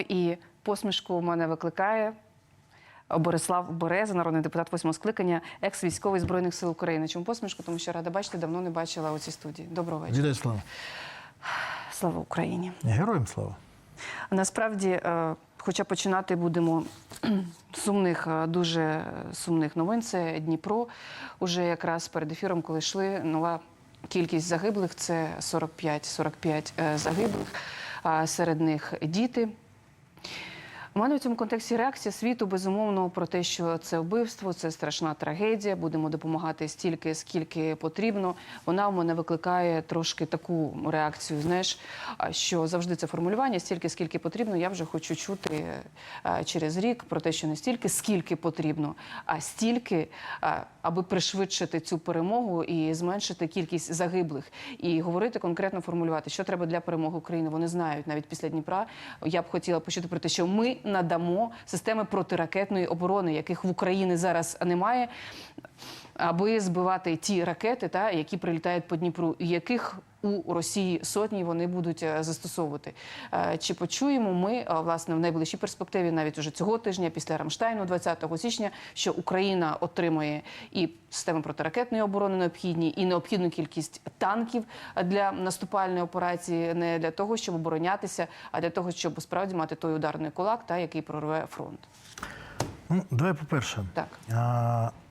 І посмішку у мене викликає Борислав Береза, народний депутат восьмого скликання, екс-військовий збройних сил України. Чому посмішку? Тому що рада бачити, давно не бачила у цій студії. Доброго вечора. Вітаю слава. Слава Україні. Героям слава. Насправді, е, хоча починати будемо сумних, е, дуже сумних новин. Це Дніпро. Уже якраз перед ефіром, коли йшли нова кількість загиблих, це 45, 45 е, загиблих. Серед них діти. У мене в цьому контексті реакція світу безумовно про те, що це вбивство, це страшна трагедія. Будемо допомагати стільки, скільки потрібно. Вона в мене викликає трошки таку реакцію. Знаєш, що завжди це формулювання стільки, скільки потрібно. Я вже хочу чути через рік про те, що не стільки, скільки потрібно, а стільки, аби пришвидшити цю перемогу і зменшити кількість загиблих, і говорити конкретно формулювати, що треба для перемоги України. Вони знають навіть після Дніпра. Я б хотіла почути про те, що ми надамо системи протиракетної оборони, яких в Україні зараз немає, аби збивати ті ракети, та які прилітають по Дніпру, і яких у Росії сотні вони будуть е, застосовувати. Е, Чи почуємо ми е, власне в найближчій перспективі, навіть уже цього тижня, після Рамштайну, 20 січня, що Україна отримує і системи протиракетної оборони необхідні, і необхідну кількість танків для наступальної операції, не для того, щоб оборонятися, а для того, щоб справді мати той ударний кулак, та який прорве фронт. Ну, давай по-перше. Так.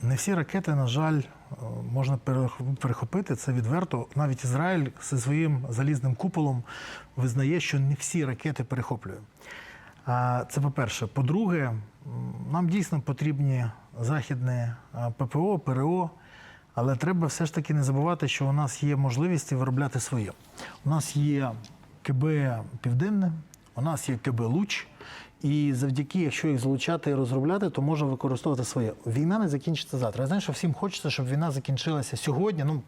Не всі ракети, на жаль, е, можна перехопити. Це відверто. Навіть Ізраїль зі своїм залізним куполом визнає, що не всі ракети перехоплює. Це по-перше. По-друге, нам дійсно потрібні західне ППО, ПРО. Але треба все ж таки не забувати, що у нас є можливість виробляти своє. У нас є КБ Південне, у нас є КБ Луч, і завдяки, якщо їх залучати і розробляти, то можна використовувати своє. Війна не закінчиться завтра. Я знаю, що всім хочеться, щоб війна закінчилася сьогодні. Ну,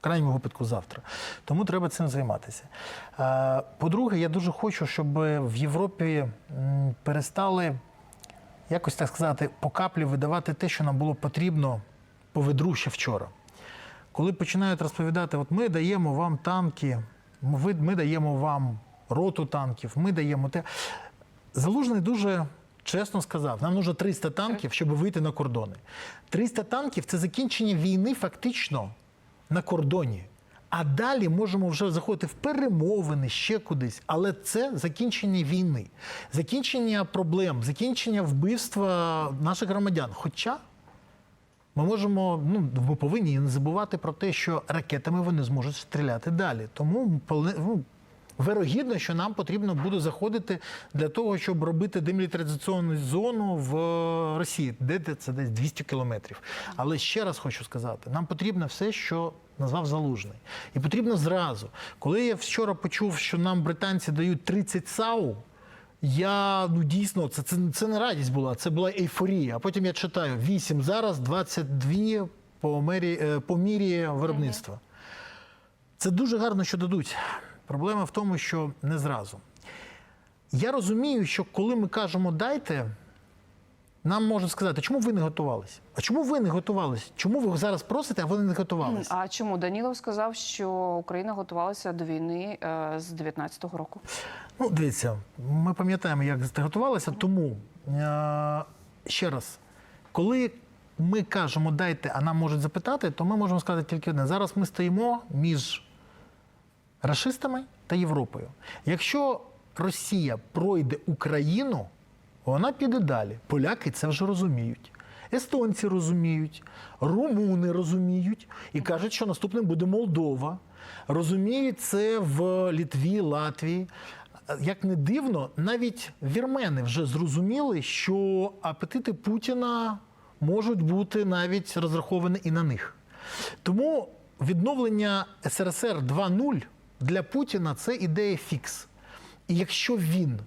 в крайньому випадку завтра. Тому треба цим займатися. Е, По-друге, я дуже хочу, щоб в Європі перестали якось так сказати, по каплі видавати те, що нам було потрібно по ведру ще вчора. Коли починають розповідати, от ми даємо вам танки, ми, ми даємо вам роту танків, ми даємо те. Залужний дуже чесно сказав: нам нужно 300 танків, щоб вийти на кордони. 300 танків це закінчення війни фактично на кордоні. А далі можемо вже заходити в перемовини ще кудись. Але це закінчення війни, закінчення проблем, закінчення вбивства наших громадян. Хоча ми можемо, ну ми повинні не забувати про те, що ракетами вони зможуть стріляти далі. Тому ну, вирогідно, що нам потрібно буде заходити для того, щоб робити демілітаризаційну зону в Росії, де де це десь 200 кілометрів. Але ще раз хочу сказати: нам потрібно все, що назвав залужний, і потрібно зразу. Коли я вчора почув, що нам британці дають 30 САУ. Я ну дійсно це, це, це не радість була, це була ейфорія. А потім я читаю 8 зараз, 22 по мері е, по мірі виробництва. Це дуже гарно, що дадуть. Проблема в тому, що не зразу. Я розумію, що коли ми кажемо дайте, нам можуть сказати, чому ви не готувалися? А чому ви не готувалися? Чому ви зараз просите, а вони не готувалися? А чому Данілов сказав, що Україна готувалася до війни е, з 19-го року? Ну, дивіться, ми пам'ятаємо, як це готувалося, тому е- ще раз, коли ми кажемо дайте, а нам можуть запитати, то ми можемо сказати тільки одне. Зараз ми стоїмо між рашистами та Європою. Якщо Росія пройде Україну, вона піде далі. Поляки це вже розуміють. Естонці розуміють, румуни розуміють і кажуть, що наступним буде Молдова. Розуміють це в Літві, Латвії. Як не дивно, навіть вірмени вже зрозуміли, що апетити Путіна можуть бути навіть розраховані і на них. Тому відновлення СРСР 2.0 для Путіна це ідея фікс. І якщо він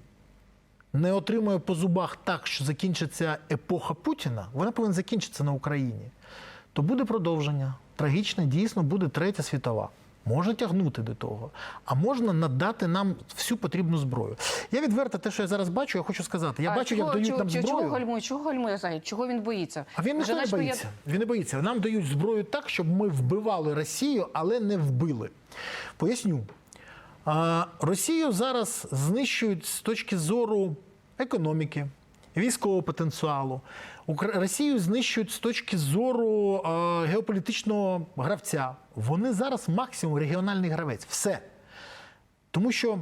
не отримує по зубах так, що закінчиться епоха Путіна, вона повинна закінчитися на Україні, то буде продовження. Трагічне дійсно буде третя світова. Можна тягнути до того, а можна надати нам всю потрібну зброю. Я відверто те, що я зараз бачу, я хочу сказати. Я А бачу, чого, як дають чого, нам зброю. Чого гальмує? Чого гальмує Захід? Чого він боїться? А він не боїться. Він не боїться. Нам дають зброю так, щоб ми вбивали Росію, але не вбили. Поясню. Росію зараз знищують з точки зору економіки, військового потенціалу. Росію знищують з точки зору геополітичного гравця. Вони зараз максимум регіональний гравець. Все. Тому що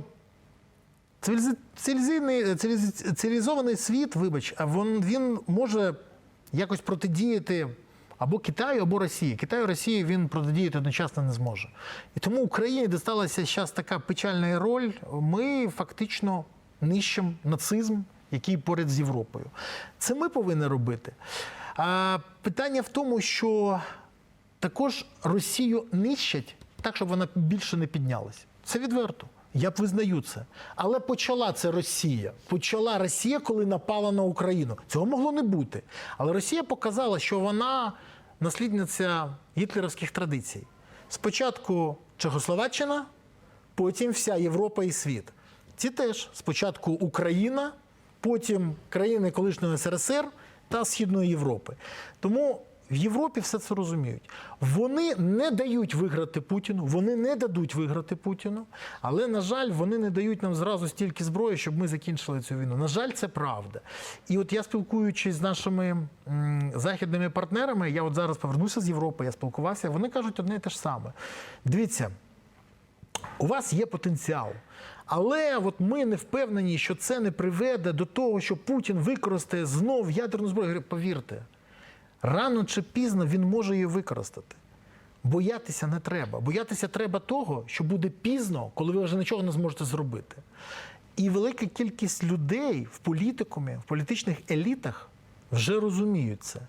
цивілізований світ, вибач, він може якось протидіяти або Китаю, або Росії. Китаю, Росії він протидіяти одночасно не зможе. І тому Україні дісталася зараз така печальна роль. Ми фактично нищимо нацизм, який поряд з Європою. Це ми повинні робити. А питання в тому, що також Росію нищать так, щоб вона більше не піднялась. Це відверто. Я б визнаю це. Але почала це Росія. Почала Росія, коли напала на Україну. Цього могло не бути. Але Росія показала, що вона наслідниця гітлерівських традицій. Спочатку Чехословаччина, потім вся Європа і світ. Ці теж спочатку Україна, потім країни колишнього СРСР та Східної Європи. Тому в Європі все це розуміють. Вони не дають виграти Путіну, вони не дадуть виграти Путіну, але, на жаль, вони не дають нам зразу стільки зброї, щоб ми закінчили цю війну. На жаль, це правда. І от я спілкуючись з нашими м, західними партнерами, я от зараз повернуся з Європи, я спілкувався, вони кажуть одне і те ж саме. Дивіться, у вас є потенціал. Але от ми не впевнені, що це не приведе до того, що Путін використає знов ядерну зброю. Повірте, рано чи пізно він може її використати. Боятися не треба. Боятися треба того, що буде пізно, коли ви вже нічого не зможете зробити. І велика кількість людей в політикумі, в політичних елітах вже розуміють це.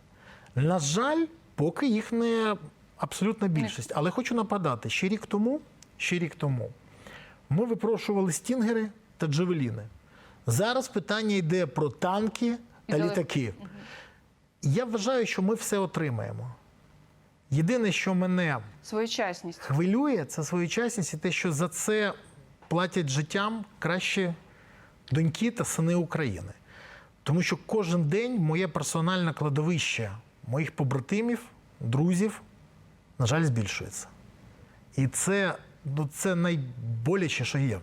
На жаль, поки їх не абсолютна більшість. Але хочу нападати, ще рік тому, ще рік тому ми випрошували стінгери та джавеліни. Зараз питання йде про танки та літаки. Я вважаю, що ми все отримаємо. Єдине, що мене Своєчасність. хвилює, це своєчасність і те, що за це платять життям кращі доньки та сини України. Тому що кожен день моє персональне кладовище моїх побратимів, друзів, на жаль, збільшується. І це, ну, це найболяче, що є.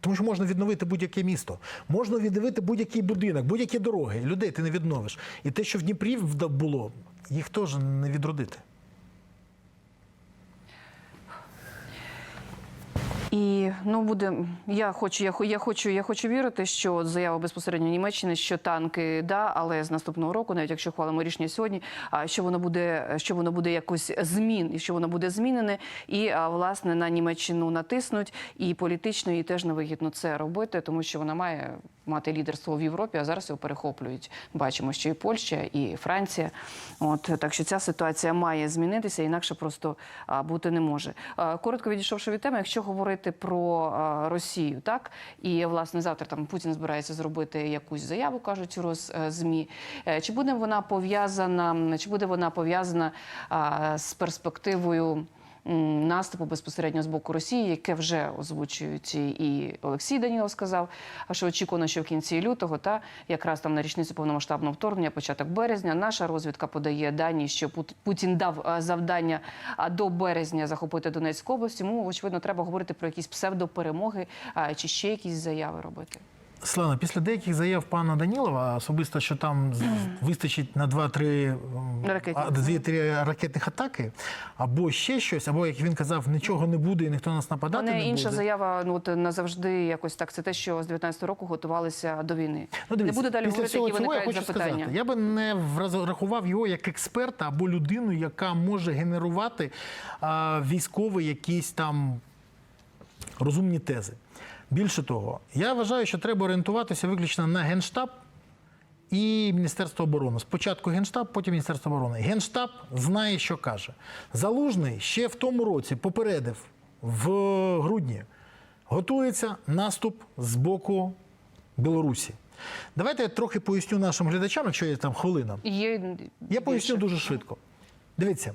Тому що можна відновити будь-яке місто, можна відновити будь-який будинок, будь-які дороги. Людей ти не відновиш. І те, що в Дніпрі було, їх теж не відродити. І ну буде. Я хочу, я, я хочу, я хочу вірити, що заява безпосередньо Німеччини, що танки да, але з наступного року, навіть якщо хвалимо рішення сьогодні, а що воно буде, що воно буде якось змін, і що воно буде змінене, і власне на Німеччину натиснуть, і політично і теж невигідно це робити, тому що вона має мати лідерство в Європі, а зараз його перехоплюють. Бачимо, що і Польща, і Франція. От так що ця ситуація має змінитися, інакше просто бути не може. Коротко відійшовши від теми, якщо говорити про Росію, так і власне завтра там Путін збирається зробити якусь заяву, кажуть роз е, змі. Е, Чи буде вона пов'язана, чи буде вона пов'язана з перспективою? Наступу безпосередньо з боку Росії, яке вже озвучують і- Олексій Данілов сказав, а що очікувано, що в кінці лютого, та якраз там на річницю повномасштабного вторгнення, початок березня, наша розвідка подає дані, що Пут- Путін дав завдання а, до березня захопити Донецьку область. Тому очевидно, треба говорити про якісь псевдоперемоги чи ще якісь заяви робити. Слава, після деяких заяв пана Данілова, особисто, що там вистачить на 2-3 м, Ракетні. а, 2-3 ракетних атаки, або ще щось, або як він казав, нічого не буде і ніхто нас нападати не інша заява, ну от назавжди якось так. Це те, що з 19-го року готувалися до війни. Ну, не дивіться, буду далі говорити, які цього я хочу запитання. сказати. Я би не рахував його як експерта або людину, яка може генерувати а, військові якісь там розумні тези. Більше того, я вважаю, що треба орієнтуватися виключно на Генштаб і Міністерство оборони. Спочатку Генштаб, потім Міністерство оборони. Генштаб знає, що каже. Залужний ще в тому році попередив в грудні. Готується наступ з боку Білорусі. Давайте я трохи поясню нашим глядачам, якщо є там хвилина. Є Я поясню дуже швидко. Дивіться,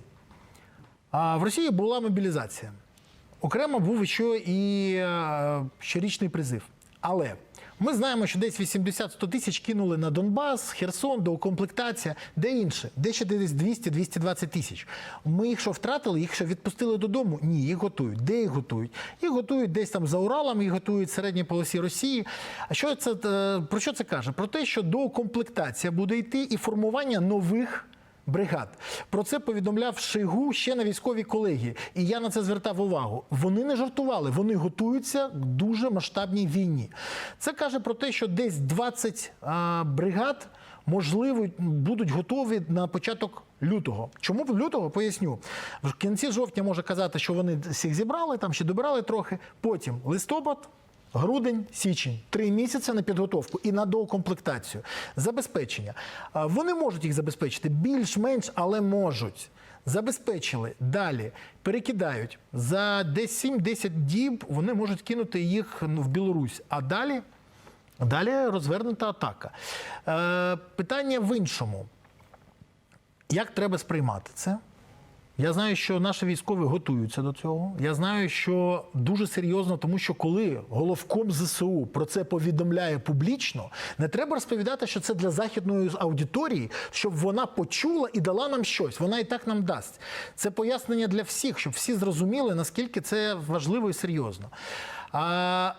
в Росії була мобілізація. Окремо був ще і е, щорічний призив. Але Ми знаємо, що десь 80-100 тисяч кинули на Донбас, Херсон, доукомплектація, де інше, де ще десь 200-220 тисяч. Ми їх що втратили, їх що відпустили додому? Ні, їх готують. Де їх готують? Їх готують десь там за Уралом, їх готують в середній полосі Росії. А що це е, про що це каже? Про те, що доукомплектація буде йти і формування нових. Бригад про це повідомляв Шойгу ще на військовій колегії, і я на це звертав увагу. Вони не жартували, вони готуються к дуже масштабній війні. Це каже про те, що десь 20 а, бригад можливо будуть готові на початок лютого. Чому лютого? Поясню. В кінці жовтня може казати, що вони всіх зібрали, там ще добирали трохи. Потім листопад. Грудень, січень, три місяці на підготовку і на доукомплектацію. Забезпечення. Вони можуть їх забезпечити більш-менш, але можуть. Забезпечили далі, перекидають за десь 7-10 діб. Вони можуть кинути їх ну, в Білорусь. А далі, далі розвернута атака. Е, питання в іншому: як треба сприймати це? Я знаю, що наші військові готуються до цього. Я знаю, що дуже серйозно, тому що коли головком ЗСУ про це повідомляє публічно, не треба розповідати, що це для західної аудиторії, щоб вона почула і дала нам щось. Вона і так нам дасть. Це пояснення для всіх, щоб всі зрозуміли, наскільки це важливо і серйозно. А,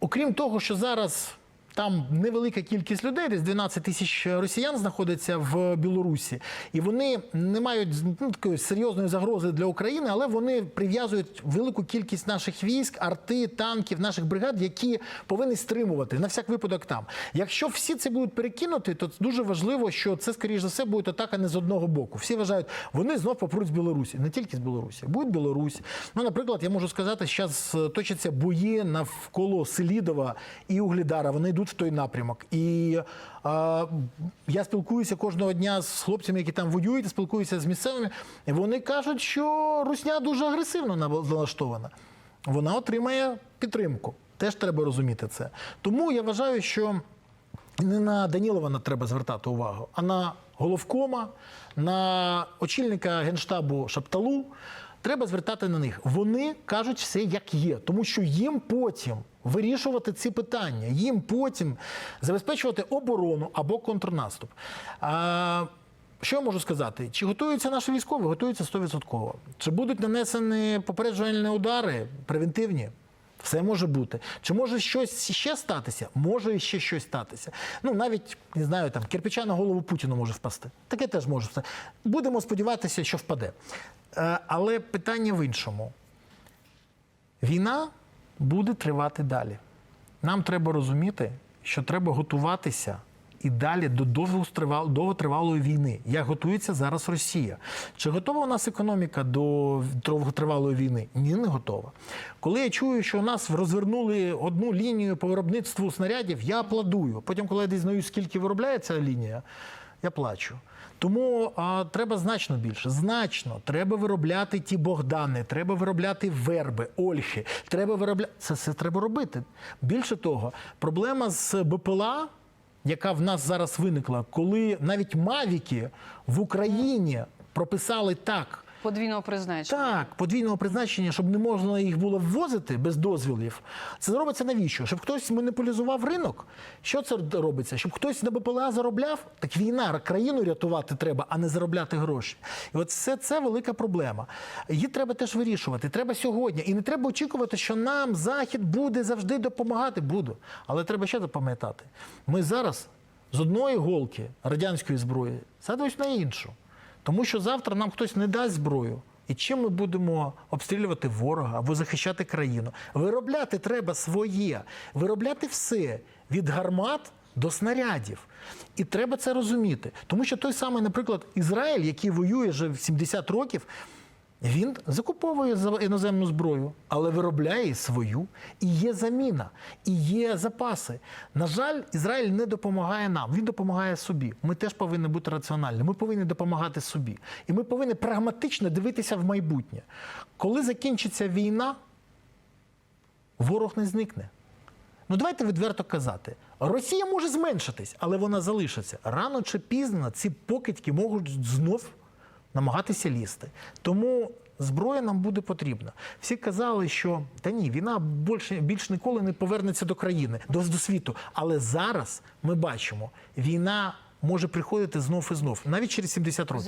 окрім того, що зараз. Там невелика кількість людей, десь 12 тисяч росіян знаходиться в Білорусі, і вони не мають ну, такої серйозної загрози для України, але вони прив'язують велику кількість наших військ, арти, танків, наших бригад, які повинні стримувати на всяк випадок там. Якщо всі це будуть перекинути, то дуже важливо, що це, скоріш за все, буде атака не з одного боку. Всі вважають, вони знов попруть з Білорусі, не тільки з Білорусі, будь Білорусь. Ну, наприклад, я можу сказати, що зараз точаться бої навколо Селідова і Углідара. Вони йдуть в той напрямок. І е, я спілкуюся кожного дня з хлопцями, які там воюють, спілкуюся з місцевими. І вони кажуть, що Русня дуже агресивно налаштована. Вона отримає підтримку. Теж треба розуміти це. Тому я вважаю, що не на Данілова треба звертати увагу, а на головкома, на очільника генштабу Шапталу. Треба звертати на них. Вони кажуть все як є, тому що їм потім вирішувати ці питання, їм потім забезпечувати оборону або контрнаступ. А, що я можу сказати? Чи готуються наші військові? Готуються 100%. Чи будуть нанесені попереджувальні удари превентивні? Все може бути. Чи може щось ще статися? Може ще щось статися. Ну навіть не знаю, там кирпича на голову Путіну може впасти. Таке теж може впасти. Будемо сподіватися, що впаде. Е, Але питання в іншому: війна буде тривати далі. Нам треба розуміти, що треба готуватися і далі до довготривал- довготривалої війни. Як готується зараз Росія? Чи готова у нас економіка до довготривалої війни? Ні, не готова. Коли я чую, що у нас розвернули одну лінію по виробництву снарядів, я аплодую. Потім, коли я дізнаюсь, скільки виробляється лінія, я плачу. Тому а, треба значно більше. Значно треба виробляти ті Богдани, треба виробляти верби, ольхи. Треба виробляти це все треба робити. Більше того, проблема з БПЛА, яка в нас зараз виникла, коли навіть мавіки в Україні прописали так. Подвійного призначення. Так, подвійного призначення, щоб не можна їх було ввозити без дозволів. Це робиться навіщо? Щоб хтось монополізував ринок? Що це робиться? Щоб хтось на БПЛА заробляв? Так війна, країну рятувати треба, а не заробляти гроші. І от все це велика проблема. Її треба теж вирішувати. Треба сьогодні. І не треба очікувати, що нам Захід буде завжди допомагати. Буду. Але треба ще запам'ятати. Ми зараз з одної голки радянської зброї садимось на іншу. Тому що завтра нам хтось не дасть зброю. І чим ми будемо обстрілювати ворога або захищати країну? Виробляти треба своє, виробляти все від гармат до снарядів. І треба це розуміти. Тому що той самий, наприклад, Ізраїль, який воює вже 70 років, він закуповує іноземну зброю, але виробляє свою. І є заміна, і є запаси. На жаль, Ізраїль не допомагає нам, він допомагає собі. Ми теж повинні бути раціональні. Ми повинні допомагати собі. І ми повинні прагматично дивитися в майбутнє. Коли закінчиться війна, ворог не зникне. Ну давайте відверто казати. Росія може зменшитись, але вона залишиться. Рано чи пізно ці покидьки можуть знов намагатися лізти. Тому зброя нам буде потрібна. Всі казали, що та ні, війна більше більш ніколи не повернеться до країни, до, до світу. Але зараз ми бачимо, війна може приходити знов і знов, навіть через 70 років.